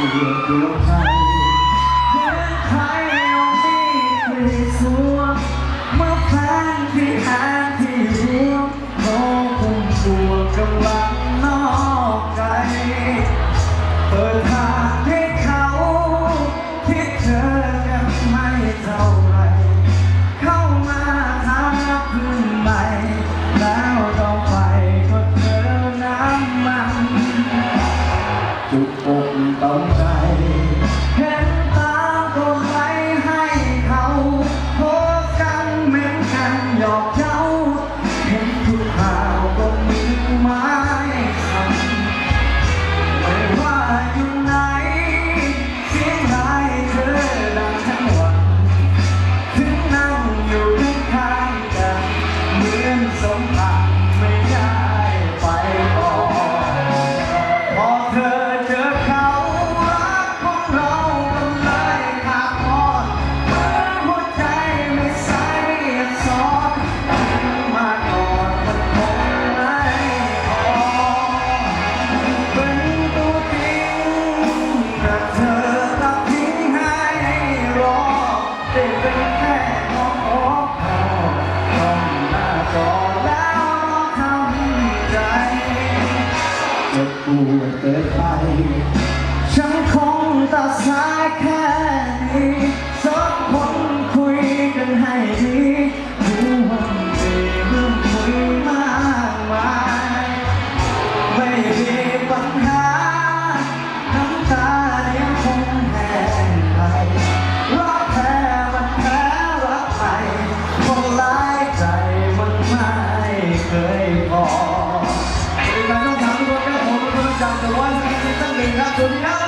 Oh, yeah, do you know what time? ฉันคงตัดสายแค่นี้สองคนคุยกันให้ดีรู้ว่ามีเรื่องคุยมากมายไม่มีปัญหาน้ำตายังคงแห้งไปรักแท้มันแท้รักไปคงร้ายใจมันไม่เคยพอ Obrigado.